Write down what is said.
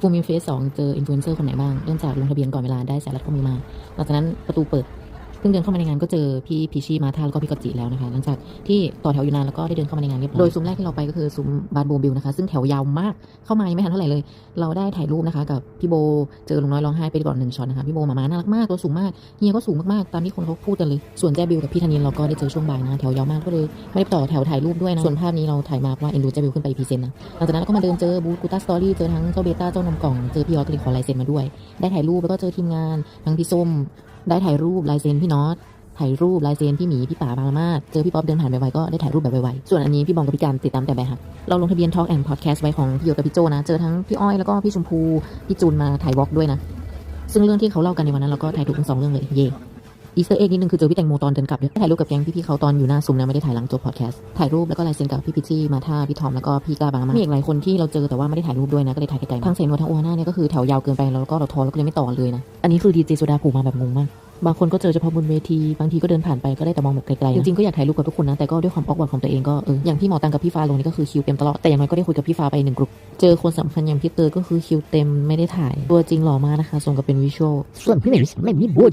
ฟูมิเฟสสองเจออินฟลูเอนเซอร์คนไหนบ้าง เริ่มจากลงทะเบียนก่อนเวลาได้สายรัดข้อมือมา หลังจากนั้นประตูเปิด เพิ่งเดินเข้ามาในงานก็เจอพี่พีชีมาทาแล้วก็พี่กอตจิแล้วนะคะ หลังจากที่ต่อแถวอยู่นานแล้วก็ได้เดินเข้ามาในงานเรียบร้อยโดยซุ้มแรกที่เราไปก็คือซุ้มบาร์โบบิลนะคะ ซึ่งแถวยาวมากเข้ามายังไม่ทันเท่าไหร่เลย เราได้ถ่ายรูปนะคะ กับพี่โบเจอลุงน้อยร้องไห้ไปก่อนหนึ่งช็อตนะคะพี่โบหมาม้าน่ารักมากตัวสูงมากเฮียก็สูงมากๆตามที่คนเขาพูดกันเลยส่วนแจบิวกับพี่ธนินเราก็ได้เจอช่วงบ่ายนะแถวยาวมากก็เลยไม่ได้ต่อแถวถ่ายรูปด้วยนะส่วนภาพนี้เราถ่ายมาเพราะว่าเอ็นดูแจบิวขึ้นไปพรีเซนต์นะหลังจากนั้นเราก็มาเดินเจอบูธกูต้าสตอรี่เจอทั้งเจ้าเบต้าเจ้านมกล่องเจอพี่ยอดก็เลยขอลายเซ็นมาด้วย ได้ถ่ายรูปแล้วก็เจอทีมงานทั้งพี่ส้ม ได้ถ่ายรูปลายเซ็นพี่น็อตถ่ายรูปลายเซ็นพี่หมีพี่ป๋าบางละมาดเจอพี่ป๊อปเดินผ่านไปไวก็ได้ถ่ายรูปแบบไวๆส่วนอันนี้พี่บองกับพี่การติดตามแต่แบบหักเราลงทะเบียน Talk and Podcast ไว้ของพี่โยกับพี่โจนะ เจอทั้งพี่อ้อยแล้วก็พี่ชมพูพี่จูนมาถ่ายวอล์กด้วยนะ ซึ่งเรื่องที่เขาเล่ากันในวันนั้นเราก็ถ่ายถูกทั้งสองเรื่องเลยเย่ อีสเตอร์เอ็กนิดนึงคือเจอพี่แตงโมตอนเดินกลับด้วยถ่ายรูปกับแก๊งพี่ๆเขาตอนอยู่หน้าซุ้มนะไม่ได้ถ่ายหลังจบพอดแคสต์ถ่ายรูปแล้วก็ลายเซ็นกับพี่พิชชี่มาท่าพี่ทอมแล้วก็พี่กล้าบางละมาดมีอีกหลายคนที่เราเจอแต่ว่าไม่ได้ถ่ายรูปด้วยนะก็เลยถ่ายไกลๆทั้งเซนวทั้งโอฮาน่าเนี่ยก็คือแถวยาวเกินไปแล้วก็เราท้อแล้วก็เลยไม่ต่อเลยนะอันนี้คือดีเจโซดาผูกมาแบบงงมากบางคนก็เจอเฉพาะบนเวที บางทีก็เดินผ่านไปก็ได้แต่มองแบบไกลๆจริงๆก็อยากถ่ายรูปกับทุกคนนะ แต่ก็ด้วยความออกวของตัวเองก็เอออย่างพี่หมอตังกับพี่ฟ้าลงนี่ก็คือคิวเต็มตลอด แต่อย่างน้อยก็ได้คุยกับพี่ฟ้าไปหนึ่งกลุ่มเจอคนสำคัญอย่างพี่เตอร์ก็คือคิวเต็มไม่ได้ถ่าย ตัวจริงหล่อมากนะคะส่งกับเป็นวิชวลส่วนพี่เหม่ไม่มีบุญ